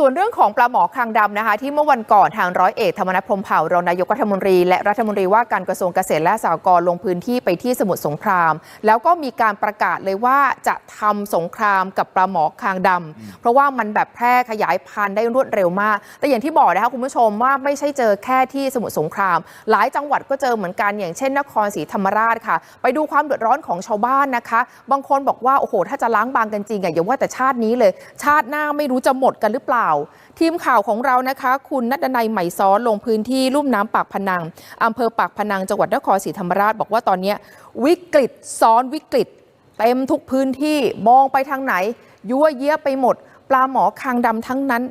ส่วนเรื่องของปลาหมอคางดำนะคะ ที่เมื่อวันก่อนทางร้อยเอกธรรมนัฐพรมเผ่ารองนายกรัฐมนตรี และรัฐมนตรีว่าการกระทรวงเกษตรและสหกรณ์ลงพื้นที่ไปที่สมุทรสงคราม แล้วก็มีการประกาศเลยว่าจะทำสงครามกับปลาหมอคางดำเพราะว่ามันแบบแพร่ขยายพันธุ์ได้รวดเร็วมาก แต่อย่างที่บอกนะคะคุณผู้ชมว่าไม่ใช่เจอแค่ที่สมุทรสงคราม หลายจังหวัดก็เจอเหมือนกันอย่างเช่น นครศรีธรรมราชค่ะ ไปดูความเดือดร้อนของชาวบ้านนะคะ บางคนบอกว่าโอ้โหถ้าจะล้างบางกันจริงอะอย่าว่าแต่ชาตินี้เลย ชาติหน้าไม่รู้จะหมดกันหรือเปล่าทีมข่าวของเรานะคะ คุณนัดนัยใหม่ซ้อนลงพื้นที่ลุ่มน้ำปากพนังอำเภอปากพนังจังหวัดนครศรีธรรมราชบอกว่าตอนนี้วิกฤตซ้อนวิกฤตเต็มทุกพื้นที่มองไปทางไหน ยั่วเยี้ยไปหมด ปลาหมอคางดำทั้งนั้น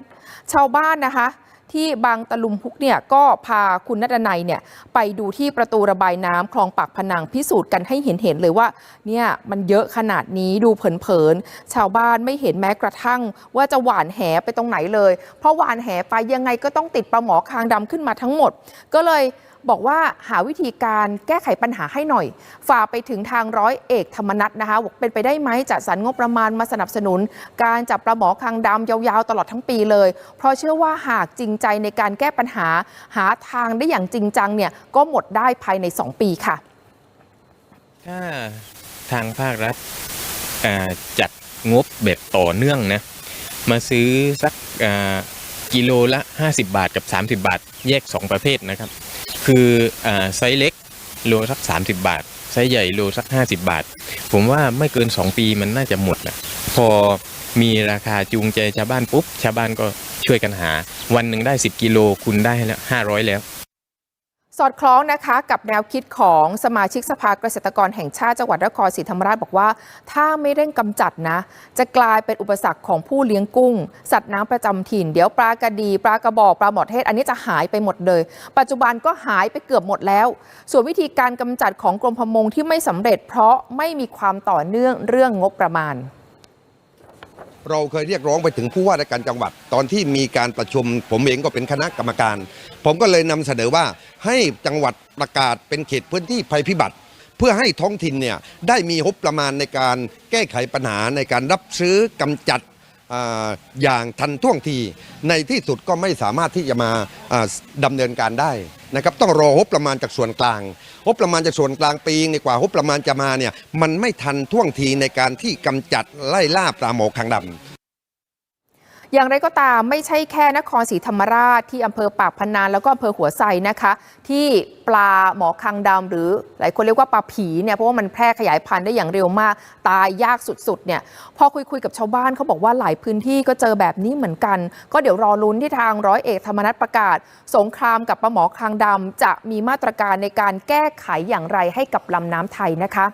ชาวบ้านนะคะ ที่บางตะลุมพุกเนี่ยก็พาคุณนัตนัยเนี่ยไปดูที่ประตูระบายน้ำคลองปากพนังพิสูจน์กันให้เห็นเห็นเลยว่าเนี่ยมันเยอะขนาดนี้ดูเผินๆชาวบ้านไม่เห็นแม้กระทั่ง ว่าจะหวานแหไปตรงไหนเลย เพราะหวานแหไปยังไงก็ต้องติดปลาหมอคางดำขึ้นมาทั้งหมด ก็เลยบอกว่าหาวิธีการแก้ไขปัญหาให้หน่อย ฝากไปถึงทางร้อยเอกธรรมนัฐนะคะบอกเป็นไปได้ไหมจัดสรรงบประมาณมาสนับสนุน การจับปลาหมอคางดำยาวๆ ตลอดทั้งปีเลย เพราะเชื่อว่าหากจริงใจในการแก้ปัญหา หาทางได้อย่างจริงจังเนี่ยก็หมดได้ภายใน 2 ปีค่ะ ถ้าทางภาครัฐจัดงบแบบต่อเนื่องนะมาซื้อสักกิโลละ 50 บาทกับ 30 บาท แยก 2 ประเภทนะครับ คืออาไซส์เล็กโลสัก 30 บาท ไซส์ใหญ่โลสัก 50 บาท ผมว่าไม่เกิน 2 ปีมันน่าจะหมดแหละพอมีราคาจูงใจชาวบ้านปุ๊บชาวบ้านก็ช่วยกันหา วันหนึ่งได้ 10 กิโลคุณได้แล้ว500 แล้ว สอดคล้องนะคะกับแนวคิดของสมาชิกสภาเกษตรกรแห่งชาติจังหวัดนครศรีธรรมราชบอกว่า ถ้าไม่เร่งกำจัดนะ จะกลายเป็นอุปสรรคของผู้เลี้ยงกุ้ง สัตว์น้ำประจำถิ่น เดี๋ยวปลากระดีปลากระบอกปลาหมอเทศ อันนี้จะหายไปหมดเลย ปัจจุบันก็หายไปเกือบหมดแล้ว ส่วนวิธีการกำจัดของกรมประมงที่ไม่สำเร็จ เพราะไม่มีความต่อเนื่องเรื่องงบประมาณเราเคยเรียกร้องไปถึงผู้ว่าราชการจังหวัด ตอนที่มีการประชุมผมเองก็เป็นคณะกรรมการ ผมก็เลยนำเสนอว่าให้จังหวัดประกาศเป็นเขตพื้นที่ภัยพิบัติ เพื่อให้ท้องถิ่นเนี่ยได้มีงบประมาณในการแก้ไขปัญหาในการรับซื้อกำจัดออย่างทันท่วงทีในที่สุดก็ไม่สามารถที่จะมาอ่าดำเนินการได้นะครับต้องรองบประมาณจากส่วนกลางงบประมาณจากส่วนกลางปีในกว่างบประมาณจะมาเนี่ยมันไม่ทันท่วงทีในการที่กำจัดไล่ล่าปลาหมอคางดำ อย่างไรก็ตามไม่ใช่แค่นครศรีธรรมราชที่อำเภอปากพนังแล้วก็อำเภอหัวไซนะคะ ที่ปลาหมอคังดำหรือหลายคนเรียกว่าปลาผีเนี่ยเพราะว่ามันแพร่ขยายพันธุ์ได้อย่างเร็วมาก ตายยากสุดๆเนี่ยพอคุยคุยๆกับชาวบ้านเขาบอกว่าหลายพื้นที่ก็เจอแบบนี้เหมือนกัน ก็เดี๋ยวรอลุ้นที่ทางร้อยเอกธรรมนัฐประกาศ สงครามกับปลาหมอคังดำจะมีมาตรการในการแก้ไขอย่างไรให้กับลำน้ำไทยนะคะ